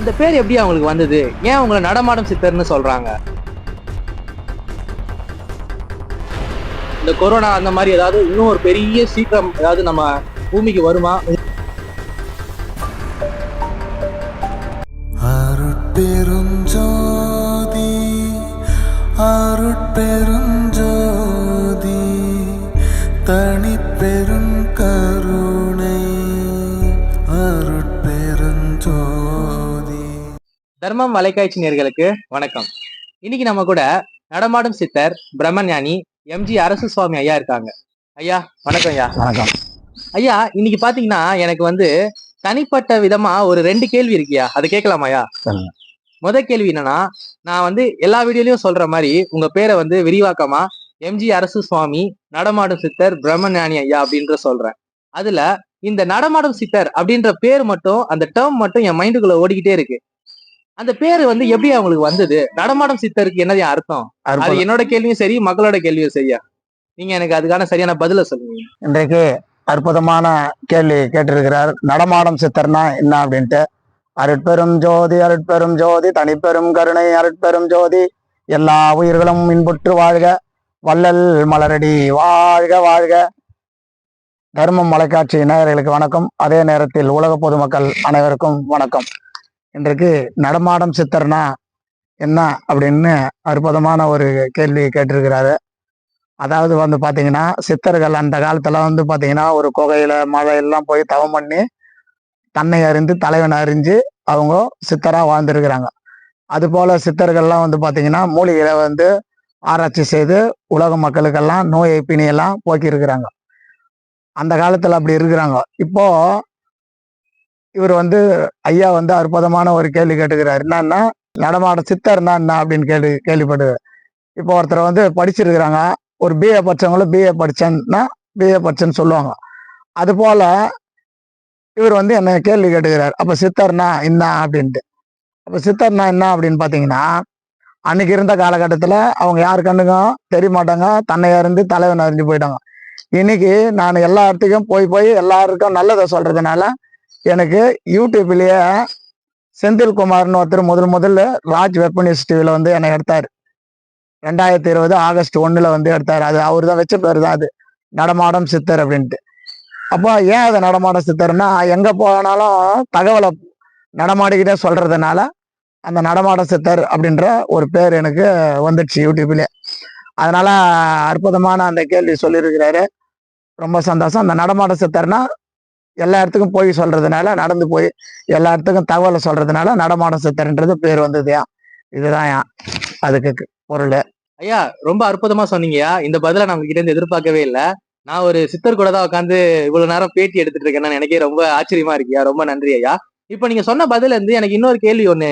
அந்த பேர் எப்படி அவங்களுக்கு வந்தது? ஏன் உங்களை நடமாடும் சித்தர்னு சொல்றாங்க? இந்த கொரோனா அந்த மாதிரி ஏதாவது இன்னும் ஒரு பெரிய சீக்கிரம் ஏதாவது நம்ம பூமிக்கு வருமா? அருட்பெருஞ்சோதி அருட்பெருஞ்சோதி தர்மம் வலைக்காய்ச்சி நேர்களுக்கு வணக்கம். இன்னைக்கு நம்ம கூட நடமாடும் சித்தர் பிரம்மஞானி எம்ஜி அரசு சுவாமி ஐயா இருக்காங்க. ஐயா வணக்கம் ஐயா. வணக்கம். ஐயா இன்னைக்கு பாத்தீங்கன்னா எனக்கு வந்து தனிப்பட்ட விதமா ஒரு ரெண்டு கேள்வி இருக்கியா அதை கேட்கலாமா ஐயா. முத கேள்வி என்னன்னா நான் வந்து எல்லா வீடியோலயும் சொல்ற மாதிரி உங்க பேரை வந்து விரிவாக்கமா எம்ஜி அரசு சுவாமி நடமாடும் சித்தர் பிரம்மஞானி ஐயா அப்படின்ற சொல்றேன். அதுல இந்த நடமாடும் சித்தர் அப்படின்ற பேர் மட்டும் அந்த டேர்ம் மட்டும் என் மைண்டுக்குள்ள ஓடிக்கிட்டே இருக்கு. அந்த பேரு வந்து எப்படி அவங்களுக்கு வந்தது? நடமாடும் சித்தருக்கு என்னது அர்த்தம்? அது. என்னோட கேள்வியும் சரி மக்களோட கேள்வியும் சரியா? நீங்க எனக்கு அதுக்கான சரியான பதில சொல்லுங்க. இன்றைக்கு அற்புதமான கேள்வி கேட்டிருக்கிறார். நடமாடும் சித்தர்னா என்ன அப்படின்ட்டு? அருட்பெரும் ஜோதி அருட்பெரும் ஜோதி தனிப்பெரும் கருணை அருட்பெரும் ஜோதி. எல்லா உயிர்களும் இன்புற்று வாழ்க. வள்ளல் மலரடி வாழ்க வாழ்க. தர்மம் மலைக்காட்சி நேயர்களுக்கு வணக்கம். அதே நேரத்தில் உலக பொதுமக்கள் அனைவருக்கும் வணக்கம். இன்றைக்கு நடமாடும் சித்தர்னா என்ன அப்படின்னு அற்புதமான ஒரு கேள்வி கேட்டிருக்கிறாரு. அதாவது வந்து பார்த்தீங்கன்னா சித்தர்கள் அந்த காலத்துல வந்து பார்த்தீங்கன்னா ஒரு குகையில மழையெல்லாம் போய் தவம் பண்ணி தன்னை அறிந்து தலைவனை அறிஞ்சு அவங்க சித்தராக வாழ்ந்துருக்கிறாங்க. அது போல சித்தர்கள்லாம் வந்து பார்த்தீங்கன்னா மூலிகையில் வந்து ஆராய்ச்சி செய்து உலக மக்களுக்கெல்லாம் நோயை பிணியெல்லாம் போக்கி இருக்கிறாங்க அந்த காலத்துல அப்படி இருக்கிறாங்க. இப்போ இவர் வந்து ஐயா வந்து அற்புதமான ஒரு கேள்வி கேட்டுக்கிறார். என்னன்னா நடமாட சித்தர்னா என்ன அப்படின்னு கேள்வி கேள்விப்படுகிறார் இப்போ ஒருத்தர் வந்து படிச்சிருக்கிறாங்க. ஒரு பிஏ படித்தவங்களும் பிஏ படிச்சேன்னா பிஏ படிச்சேன்னு சொல்லுவாங்க. அது போல் இவர் வந்து என்னை கேள்வி கேட்டுக்கிறார். அப்போ சித்தர்னா என்ன அப்படின்ட்டு. அப்போ சித்தர்னா என்ன அப்படின்னு பார்த்தீங்கன்னா அன்னைக்கு இருந்த காலகட்டத்தில் அவங்க யாரு கண்ணுக்கும் தெரிய மாட்டாங்க தன்னை அறிந்து தலைவன் அறிஞ்சு போயிட்டாங்க. இன்னைக்கு நான் எல்லா இடத்துக்கும் போய் போய் எல்லாருக்கும் நல்லதை சொல்கிறதுனால எனக்கு யூடியூப்லேயே செந்தில் குமார்னு ஒருத்தர் முதல் முதல்ல ராஜ் வெப்பனிஸ் டிவியில் வந்து என்னை எடுத்தார். ரெண்டாயிரத்தி இருபது ஆகஸ்ட் ஒன்றில் வந்து எடுத்தாரு. அது அவர் தான் வச்ச பேர் தான் அது. நடமாடம் சித்தர் அப்படின்ட்டு. அப்போ ஏன் அது நடமாடம் சித்தர்னா எங்கே போனாலும் தகவலை நடமாடிக்கிட்டே சொல்றதுனால அந்த நடமாடம் சித்தர் அப்படின்ற ஒரு பேர் எனக்கு வந்துடுச்சு யூடியூப்லேயே. அதனால அற்புதமான அந்த கேள்வி சொல்லியிருக்கிறாரு. ரொம்ப சந்தோஷம். அந்த நடமாட சித்தர்னா எல்லா இடத்துக்கும் போய் சொல்றதுனால நடந்து போய் எல்லா இடத்துக்கும் தகவலை சொல்றதுனால நடமாட சித்தர்ன்றது பேர் வந்ததுயா இதுதான் அதுக்கு பொருள். ஐயா ரொம்ப அற்புதமா சொன்னீங்கயா இந்த பதில நான் உங்ககிட்ட எதிர்பார்க்கவே இல்ல. நான் ஒரு சித்தர் கூட தான் உட்காந்து இவ்வளவு நேரம் பேட்டி எடுத்துட்டு இருக்கேன்னு எனக்கே ரொம்ப ஆச்சரியமா இருக்குயா ரொம்ப நன்றி ஐயா. இப்ப நீங்க சொன்ன பதில இருந்து எனக்கு இன்னொரு கேள்வி ஒண்ணு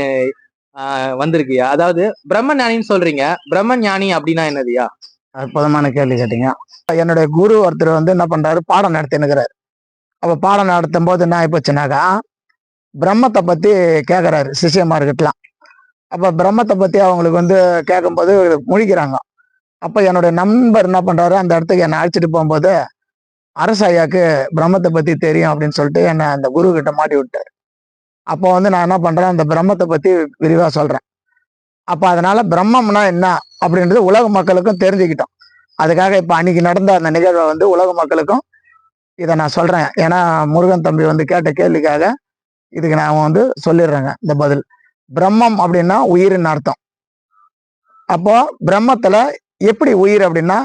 வந்திருக்குயா அதாவது பிரம்ம ஞானின்னு சொல்றீங்க. பிரம்ம ஞானி அப்படின்னா என்னதுயா அற்புதமான கேள்வி கேட்டீங்க. என்னுடைய குரு ஒருத்தர் வந்து என்ன பண்றாரு? பாடம் நடத்தினுக்கிறாரு அப்போ பாடம் நடத்தும் போது என்ன ஆயிப்போச்சுனாக்கா பிரம்மத்தை பற்றி கேட்குறாரு சிஷியமார்கிட்டலாம். அப்போ பிரம்மத்தை பற்றி அவங்களுக்கு வந்து கேட்கும்போது முழிக்கிறாங்க. அப்போ என்னுடைய நண்பர் என்ன பண்ணுறாரு அந்த இடத்துக்கு என்னை அழைச்சிட்டு போகும்போது அரசாயாக்கு பிரம்மத்தை பற்றி தெரியும் அப்படின்னு சொல்லிட்டு என்னை அந்த குரு கிட்ட மாட்டி விட்டார். அப்போ வந்து நான் என்ன பண்ணுறேன் அந்த பிரம்மத்தை பற்றி விரிவாக சொல்கிறேன் அப்போ அதனால் பிரம்மம்னா என்ன அப்படின்றது உலக மக்களுக்கும் தெரிஞ்சுக்கிட்டோம். அதுக்காக இப்போ அன்னைக்கு நடந்த அந்த நிகழ்வை வந்து உலக மக்களுக்கும் இதை நான் சொல்கிறேன் ஏன்னா முருகன் தம்பி வந்து கேட்ட கேள்விக்காக இதுக்கு நான் வந்து சொல்லிடுறேங்க இந்த பதில். பிரம்மம் அப்படின்னா உயிர்னு அர்த்தம். அப்போ பிரம்மத்தில் எப்படி உயிர் அப்படின்னா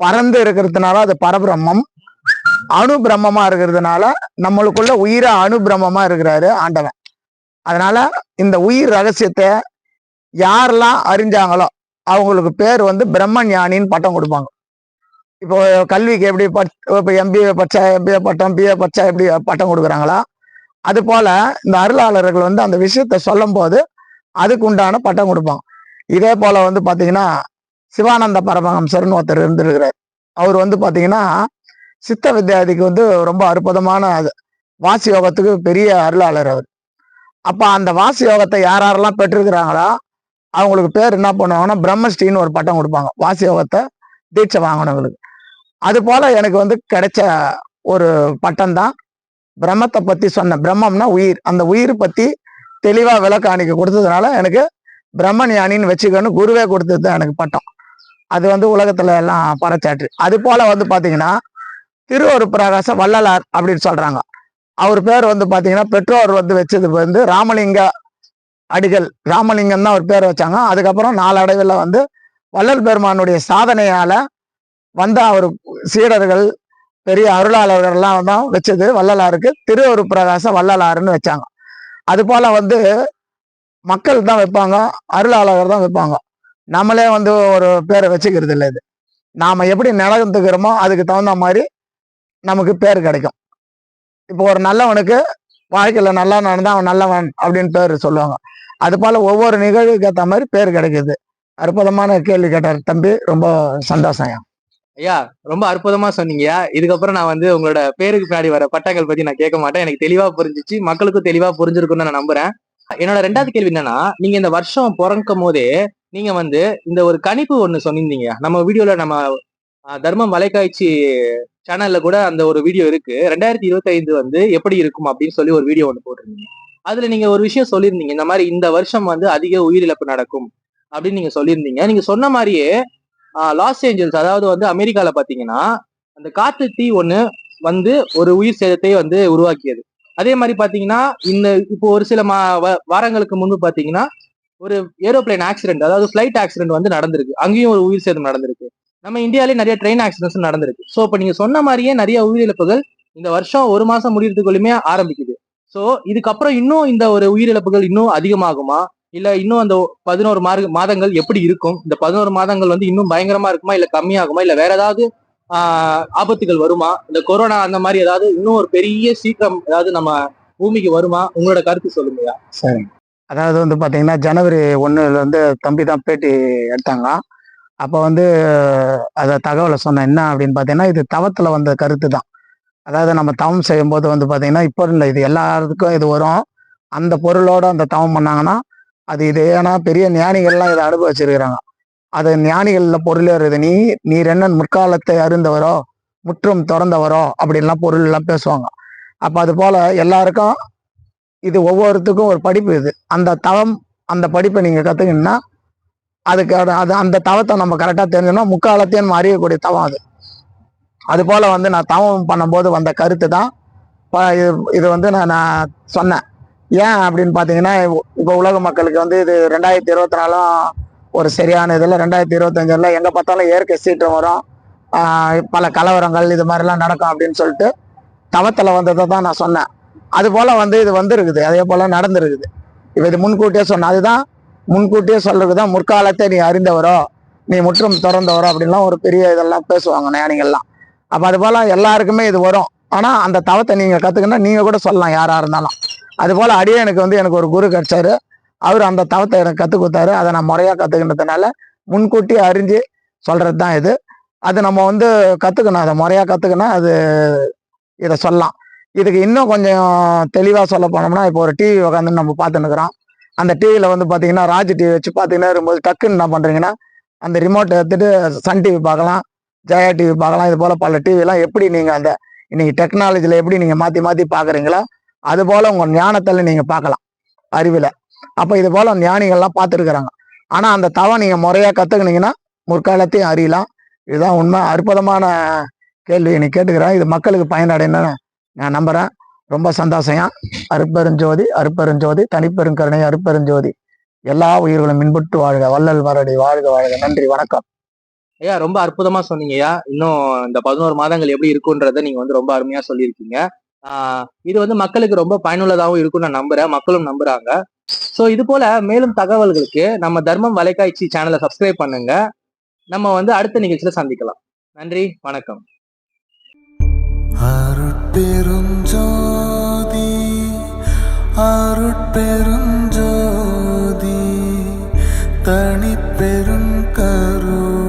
பறந்து இருக்கிறதுனால அது பரபிரம்மம் அணு பிரம்மமா இருக்கிறதுனால நம்மளுக்குள்ள உயிர அணு பிரம்மமா இருக்கிறாரு ஆண்டவன். அதனால இந்த உயிர் ரகசியத்தை யாரெல்லாம் அறிஞ்சாங்களோ அவங்களுக்கு பேர் வந்து பிரம்ம ஞானின்னு பட்டம் கொடுப்பாங்க. இப்போ கல்விக்கு எப்படி பட் இப்போ எம்பிஏ படிச்சா எம்பிஏ பட்டம் பிஏ படிச்சா எப்படி பட்டம் கொடுக்குறாங்களா அது போல இந்த அருளாளர்கள் வந்து அந்த விஷயத்த சொல்லும் போது அதுக்கு உண்டான பட்டம் கொடுப்பாங்க. இதே போல வந்து பார்த்தீங்கன்னா சிவானந்த பரமஹம்சர்னு ஒருத்தர் இருந்திருக்கிறார். அவர் வந்து பார்த்தீங்கன்னா சித்த வித்யாதிக்கு வந்து ரொம்ப அற்புதமான அது வாசி யோகத்துக்கு பெரிய அருளாளர் அவர். அப்போ அந்த வாசி யோகத்தை யார் யாரெல்லாம் பெற்றிருக்கிறாங்களோ அவங்களுக்கு பேர் என்ன பண்ணுவாங்கன்னா பிரம்மஸ்ரீன்னு ஒரு பட்டம் கொடுப்பாங்க. வாசி யோகத்தை தீட்சை வாங்கினவங்களுக்கு. அது போல எனக்கு வந்து கிடைச்ச ஒரு பட்டம் தான் பிரம்மத்தை பத்தி சொன்ன பிரம்மம்னா உயிர். அந்த உயிர் பத்தி தெளிவா விளக்க அன்னைக்கு கொடுத்ததுனால எனக்கு பிரம்மஞானின்னு வச்சுக்கன்னு குருவே கொடுத்தது தான் எனக்கு பட்டம். அது வந்து உலகத்துல எல்லாம் பறைச்சாற்று. அது போல வந்து பாத்தீங்கன்னா திருவொரு பிரகாச வள்ளலார் அப்படின்னு சொல்றாங்க. அவர் பேர் வந்து பாத்தீங்கன்னா பெற்றோர் வந்து வச்சது வந்து ராமலிங்க அடிகள். ராமலிங்கம் தான் அவர் பேர் வச்சாங்க. அதுக்கப்புறம் நாளடைவில் வந்து வள்ளல் பெருமானுடைய சாதனையால வந்த அவர் சீடர்கள் பெரிய அருளாளர்கள்லாம் தான் வச்சது வள்ளலாருக்கு. திருவரு பிரகாசம் வள்ளலாருன்னு வச்சாங்க. அது போல வந்து மக்கள் தான் வைப்பாங்க அருளாளர்கள் தான் வைப்பாங்க. நம்மளே வந்து ஒரு பேரை வச்சுக்கிறது இல்லை இது. நாம் எப்படி நடந்துக்கிறோமோ அதுக்கு தகுந்த மாதிரி நமக்கு பேர் கிடைக்கும். இப்போ ஒரு நல்லவனுக்கு வாழ்க்கையில் நல்லா நடந்தால் அவன் நல்லவன் அப்படின்னு பேர் சொல்லுவாங்க. அது போல் ஒவ்வொரு நிகழ்வுக்கு ஏற்ற மாதிரி பேர் கிடைக்கிது. அற்புதமான கேள்வி கேட்டார் தம்பி. ரொம்ப சந்தோஷம் ஐயா ரொம்ப அற்புதமா சொன்னீங்க. இதுக்கப்புறம் நான் வந்து உங்களோட பேருக்கு பின்னாடி வர பட்டங்கள் பத்தி நான் கேட்க மாட்டேன். எனக்கு தெளிவா புரிஞ்சிச்சு. மக்களுக்கும் தெளிவா புரிஞ்சிருக்கும்னு நான் நம்புறேன். என்னோட ரெண்டாவது கேள்வி என்னன்னா நீங்க இந்த வருஷம் பிறக்கும் போதே நீங்க வந்து இந்த ஒரு கணிப்பு ஒண்ணு சொன்னிருந்தீங்க. நம்ம வீடியோல நம்ம தர்மம் வலைக்காய்ச்சி சேனல்ல கூட அந்த ஒரு வீடியோ இருக்கு. ரெண்டாயிரத்தி இருபத்தி ஐந்து வந்து எப்படி இருக்கும் அப்படின்னு சொல்லி ஒரு வீடியோ ஒன்று போட்டிருந்தீங்க. அதுல நீங்க ஒரு விஷயம் சொல்லியிருந்தீங்க இந்த மாதிரி இந்த வருஷம் வந்து அதிக உயிரிழப்பு நடக்கும் அப்படின்னு நீங்க சொல்லியிருந்தீங்க நீங்க சொன்ன மாதிரியே லாஸ் ஏஞ்சல்ஸ் அதாவது வந்து அமெரிக்கால பாத்தீங்கன்னா அந்த காட்டு தீ ஒண்ணு வந்து ஒரு உயிர் சேதத்தை வந்து உருவாக்கியது. அதே மாதிரி பாத்தீங்கன்னா இந்த இப்போ ஒரு சில மா வ- வாரங்களுக்கு முன்பு பாத்தீங்கன்னா ஒரு ஏரோப்ளேன் ஆக்சிடென்ட் அதாவது ஃபிளைட் ஆக்சிடென்ட் வந்து நடந்திருக்கு. அங்கேயும் ஒரு உயிர் சேதம் நடந்திருக்கு. நம்ம இந்தியாவிலேயே நிறைய ட்ரெயின் ஆக்சிடென்ட்ஸ் நடந்திருக்கு. ஸோ இப்போ நீங்க சொன்ன மாதிரியே நிறைய உயிரிழப்புகள் இந்த வருஷம் ஒரு மாசம் முடியறதுக்குள்ளுமே ஆரம்பிக்குது. ஸோ இதுக்கப்புறம் இன்னும் இந்த ஒரு உயிரிழப்புகள் இன்னும் அதிகமாகுமா? இல்ல இன்னும் அந்த பதினோரு மார்க மாதங்கள் எப்படி இருக்கும்? இந்த பதினோரு மாதங்கள் வந்து இன்னும் பயங்கரமா இருக்குமா? இல்ல கம்மியாகுமா? இல்ல வேற ஏதாவது ஆபத்துகள் வருமா? இந்த கொரோனா அந்த மாதிரி ஏதாவது இன்னும் ஒரு பெரிய சீக்கிரம் ஏதாவது நம்ம பூமிக்கு வருமா? உங்களோட கருத்து சொல்லுங்க சரி. அதாவது வந்து பாத்தீங்கன்னா ஜனவரி ஒண்ணுல வந்து தம்பி தான் பேட்டி எடுத்தாங்க அப்போ வந்து அதை தகவலை சொன்னேன் என்ன அப்படின்னு பார்த்தீங்கன்னா இது தவத்துல வந்த கருத்து தான். அதாவது நம்ம தவம் செய்யும்போது வந்து பாத்தீங்கன்னா இப்போ இல்லை இது எல்லாருக்கும் இது வரும். அந்த பொருளோட அந்த தவம் பண்ணாங்கன்னா அது இது ஏன்னா பெரிய ஞானிகள்லாம் இதை அனுபவிச்சிருக்கிறாங்க. அது ஞானிகள்ல பொருள் வருது நீ நீர் என்ன முற்காலத்தை அருந்தவரோ முற்றும் திறந்தவரோ அப்படின்லாம் பொருள் எல்லாம் பேசுவாங்க. அப்ப அது போல எல்லாருக்கும் இது ஒவ்வொருத்துக்கும் ஒரு படிப்பு இது. அந்த தவம் அந்த படிப்பை நீங்க கத்துக்கணும்னா அதுக்கு அது- அது அந்த தவத்தை நம்ம கரெக்டாக தெரிஞ்சோம்னா முக்காலத்தையும் நம்ம அறியக்கூடிய தவம் அது. அது போல வந்து நான் தவம் பண்ணும்போது வந்த கருத்து தான். இது- இது வந்து நான் நான் சொன்னேன். ஏன் அப்படின்னு பார்த்தீங்கன்னா இப்போ உலக மக்களுக்கு வந்து இது ரெண்டாயிரத்தி இருபத்தி நாலும் ஒரு சரியான இதில் ரெண்டாயிரத்தி இருபத்தஞ்சில் எங்கே பார்த்தாலும் இயற்கை சீற்றம் வரும். பல கலவரங்கள் இது மாதிரிலாம் நடக்கும் அப்படின்னு சொல்லிட்டு தவத்தில் வந்ததை தான் நான் சொன்னேன். அது போல் வந்து இது வந்துருக்குது. அதே போல் நடந்துருக்குது. இப்போ இது முன்கூட்டியே சொன்ன அதுதான். முன்கூட்டியே சொல்றது தான் முற்காலத்தை நீ அறிந்தவரோ நீ முற்றும் திறந்தவரோ அப்படின்லாம் ஒரு பெரிய இதெல்லாம் பேசுவாங்க ஞானிகள்லாம். அப்போ அது போல் எல்லாருக்குமே இது வரும். ஆனால் அந்த தவத்தை நீங்கள் கற்றுக்கணும் நீங்கள் கூட சொல்லலாம் யாராக இருந்தாலும். அது போல அடியனுக்கு வந்து எனக்கு ஒரு குரு கிடைச்சாரு. அவர் அந்த தவத்தை எனக்கு கற்றுக் கொடுத்தாரு. அதை நான் முறையாக கற்றுக்கினதுனால முன்கூட்டி அறிஞ்சு சொல்கிறது தான் இது. அது நம்ம வந்து கற்றுக்கணும் அதை முறையாக கற்றுக்கணும் அது இதை சொல்லலாம். இதுக்கு இன்னும் கொஞ்சம் தெளிவாக சொல்ல போனோம்னா இப்போ ஒரு டிவி உட்காந்து நம்ம பார்த்துன்னு இருக்கிறோம். அந்த டிவியில் வந்து பார்த்தீங்கன்னா ராஜ் டிவி வச்சு பார்த்தீங்கன்னா இருக்கும்போது டக்குன்னு என்ன பண்ணுறீங்கன்னா அந்த ரிமோட்டை எடுத்துகிட்டு சன் டிவி பார்க்கலாம் ஜெயா டிவி பார்க்கலாம். இது போல் பல டிவிலாம் எப்படி நீங்கள் அந்த இன்னைக்கு டெக்னாலஜியில் எப்படி நீங்கள் மாற்றி மாற்றி பார்க்குறீங்களோ அது போல உங்கள் ஞானத்தில் நீங்கள் பார்க்கலாம் அறிவில். அப்போ இது போல் ஞானிகள்லாம் பார்த்துருக்குறாங்க. ஆனால் அந்த தவம் நீங்கள் முறையாக கற்றுக்கினீங்கன்னா முற்காலத்தையும் அறியலாம். இதுதான் உண்மை. அற்புதமான கேள்வி. நீ கேட்டுக்கிறேன் இது மக்களுக்கு பயனடைன்னு நான் நம்புறேன். ரொம்ப சந்தோஷம் அருப்பெருஞ்சோதி அருப்பெருஞ்சோதி தனிப்பெருங்கருணை அருப்பெருஞ்சோதி எல்லா உயிர்களும் மின்புட்டு வாழ்க. வள்ளல் மரடி வாழ்க வாழ்க. நன்றி வணக்கம். ஐயா ரொம்ப அற்புதமா சொன்னீங்கய்யா. இன்னும் இந்த பதினோரு மாதங்கள் எப்படி இருக்குன்றத நீங்க வந்து ரொம்ப அருமையா சொல்லியிருக்கீங்க. இது வந்து மக்களுக்கு ரொம்ப பயனுள்ளதாகவும் இருக்கும்னு நான் நம்புறேன். மக்களும் நம்புறாங்க. ஸோ இது போல மேலும் தகவல்களுக்கு நம்ம தர்மம் வலைக்காய்ச்சி சேனலை சப்ஸ்கிரைப் பண்ணுங்க. நம்ம வந்து அடுத்த நிகழ்ச்சியில சந்திக்கலாம். நன்றி வணக்கம். அருட்பெருஞ்சோதி அருட்பெருஞ்சோதி தனிப்பெரும் கரு